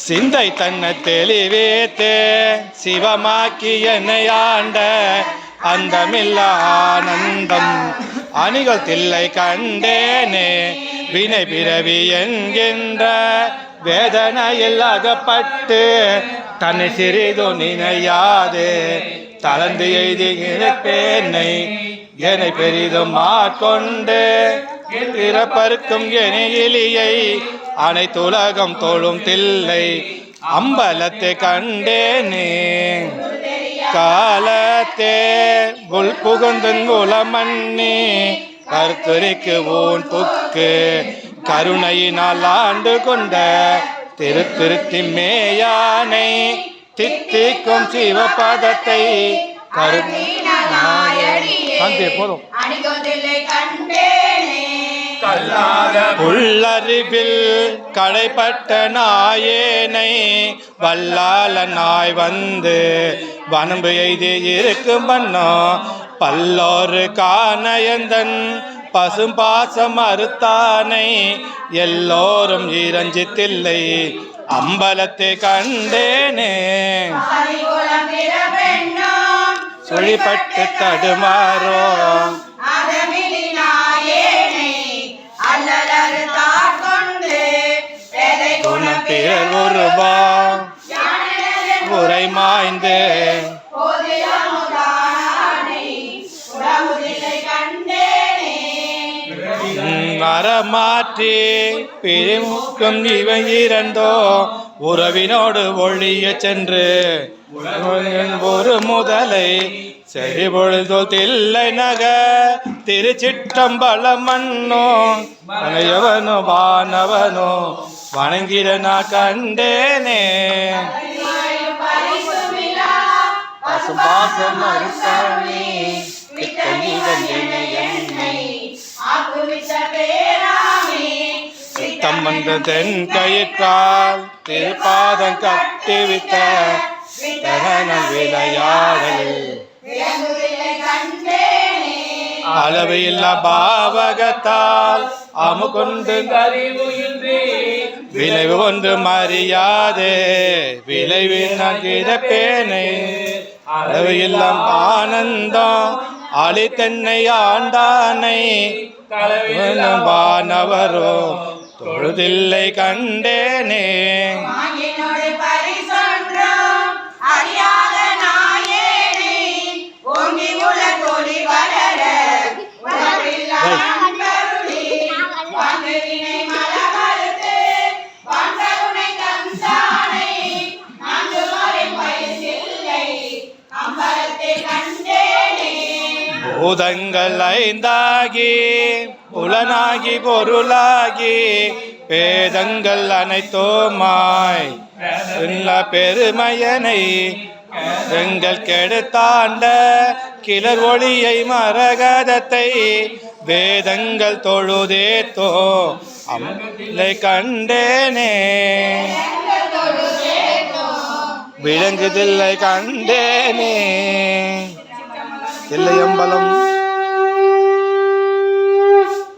சிந்தை தன்னை தெளிவேத்து சிவமாக்கி என்னை ஆண்ட அந்தமில்ல ஆனந்தம். அணிகள் தில்லை கண்டேனே வினை பிறவி என்கின்ற வேதனையில் அகப்பட்டு தன்னை சிறிதோ நினையாது தளர்ந்து எய்தி இழப்பேனை என்னை பெரிதும் ஆட்கொண்டு பிறப்பருக்கும் எனியிலியை அனைத்துலகம் தோளும் தில்லை அம்பலத்தை கண்டேனே. காலத்தே உள் புகுந்தன் உலமன்னி கருத்துரைக்கு ஊன் புக்கு. கருணையினால் ஆண்டு கொண்ட திருத்திருத்தி மேயானை. தித்திக்கும் சிவபதத்தை கரு கண்டே போதும். உள்ளறிவில் கடைப்பட்ட நாயேனை வல்லால நாய் வந்து வனம்பு எய்தி இருக்கும் பண்ணோ பல்லோரு காணயந்தன் பசும் பாசம் அறுத்தானை எல்லோரும் இறஞ்சித்தில்லை அம்பலத்தை கண்டேனே. சுழிப்பட்டு தடுமாறோ பிறர் உருவா உரை மாய்ந்து. போதிலமுதானை பிரிமுக்கும் இவை இறந்தோ உறவினோடு ஒழிய சென்று. ஒரு முதலை சரி பொழுதோ தில்லை நக திருச்சிற்றம்பலம் மன்னோ மனையவனோ வானவனோ வணங்கிட நான் கண்டேனே. பாசம் பாசம் மறுத்தானே கிட்டங்கி வந்தேனே என்னை சித்தம் வந்த தென் கயிற்றால் திருப்பாதம் கட்டிவித்த விளையாடல். அளவு இல்ல பாவகத்தால் அமுகொண்டு அறிவு இன்றி விளைவு ஒன்று மறியாதே. விளைவில் நான் கிடப்பேனே அளவு இல்லம் ஆனந்தம் அழி தென்னை ஆண்டானை வானவரோ தொழுதில்லை கண்டேனே. பூதங்கள் ஐந்தாகி புலனாகி பொருளாகி பேதங்கள் அனைத்தோமாய். உள்ள பெருமையனை எங்கள் கெடுத்தாண்ட கிளர் ஒளியை மரகதத்தை வேதங்கள் தொழுதேத்தோ. அம்லை கண்டேனே. விளங்குதில்லை கண்டேனே. தில்லையம்பலம்